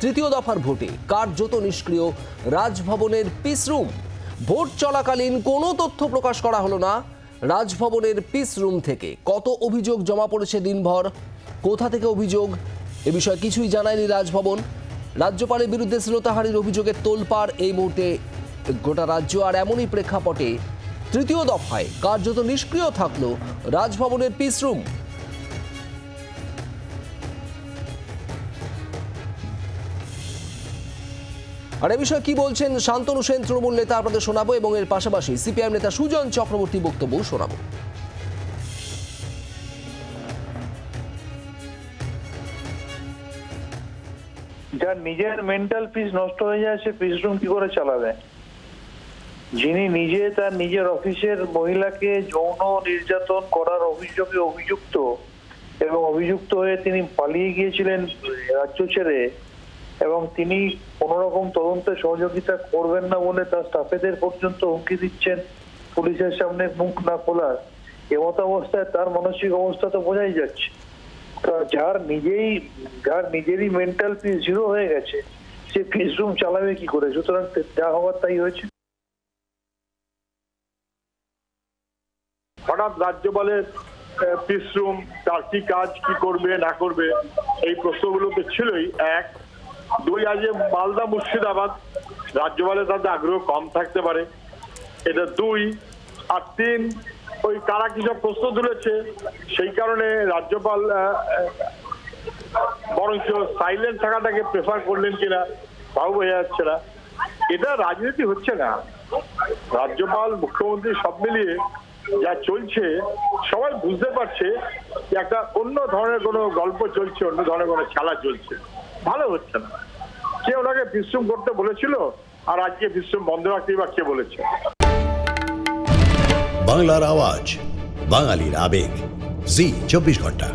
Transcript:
তৃতীয় দফার ভোটে কার্যত নিষ্ক্রিয় রাজভবনের পিস রুম। ভোট চলাকালীন কোনো তথ্য প্রকাশ করা হলো না। রাজভবনের পিস রুম থেকে কত অভিযোগ জমা পড়েছে দিনভর? কোথা থেকে অভিযোগ? এ বিষয়ে কিছুই জানায়নি রাজভবন। রাজ্যপালের বিরুদ্ধে শ্রোতাহারির অভিযোগের তোলপাড় এই মুহূর্তে গোটা রাজ্য আর এমনই প্রেক্ষাপটে তৃতীয় দফায় কার্যত নিষ্ক্রিয় থাকল রাজভবনের পিস রুম। আর এ বিষয়ে কি বলছেন শান্তনু সেন, তৃণমূল নেতা, আপনাদের শোনাবো এবং এর পাশাপাশি সিপিআইএম নেতা সুজন চক্রবর্তী বক্তব্য শোনাবো। যার নিজের মেন্টাল পিস নষ্ট হয়ে যায়, সে পিস রুম কি করে চালাবে? যিনি নিজে তার নিজের অফিসের মহিলাকে যৌন নির্যাতন করার অভিযোগে অভিযুক্ত এবং অভিযুক্ত হয়ে তিনি পালিয়ে গিয়েছিলেন রাজ্য ছেড়ে এবং তিনি কোন রকম তদন্তে সহযোগিতা করবেন না বলে তার স্টাফেদের পর্যন্ত হুমকি দিচ্ছেন পুলিশের সামনে মুখ না খোলার। এমত অবস্থায় তার মানসিক অবস্থা তো বোঝাই যাচ্ছে। যার নিজেই, যার নিজেরই মেন্টাল পিস জিরো হয়ে গেছে, সে পিস রুম চালাবে কি করে? সুতরাং যা হওয়ার তাই হয়েছে। হঠাৎ রাজ্যপালের পিস রুম তার কি কাজ কি করবে, না করবে, এই প্রশ্নগুলো তো ছিলই। এক দুই আজ মালদা, মুর্শিদাবাদ। রাজ্যপালের তাদের আগ্রহ কম থাকতে পারে। এটা দুই। আর তিন, ওই কারা কি সব প্রশ্ন তুলেছে, সেই কারণে রাজ্যপাল বরঞ্চ সাইলেন্ট থাকাটাকে প্রেফার করলেন কিনা, তাও বোঝা যাচ্ছে না। এটা রাজনীতি হচ্ছে না। রাজ্যপাল, মুখ্যমন্ত্রী সব মিলিয়ে যা চলছে, সবাই বুঝতে পারছে যে একটা অন্য ধরনের কোনো গল্প চলছে, অন্য ধরনের কোনো খেলা চলছে। ভালো হচ্ছে না। কে ওনাকে বিশ্রাম করতে বলেছিল আর আজকে বিশ্রাম বন্ধ রাখতে বা কে বলেছে? বাংলার আওয়াজ, বাঙালির আবেগ। জি, চব্বিশ ঘণ্টা।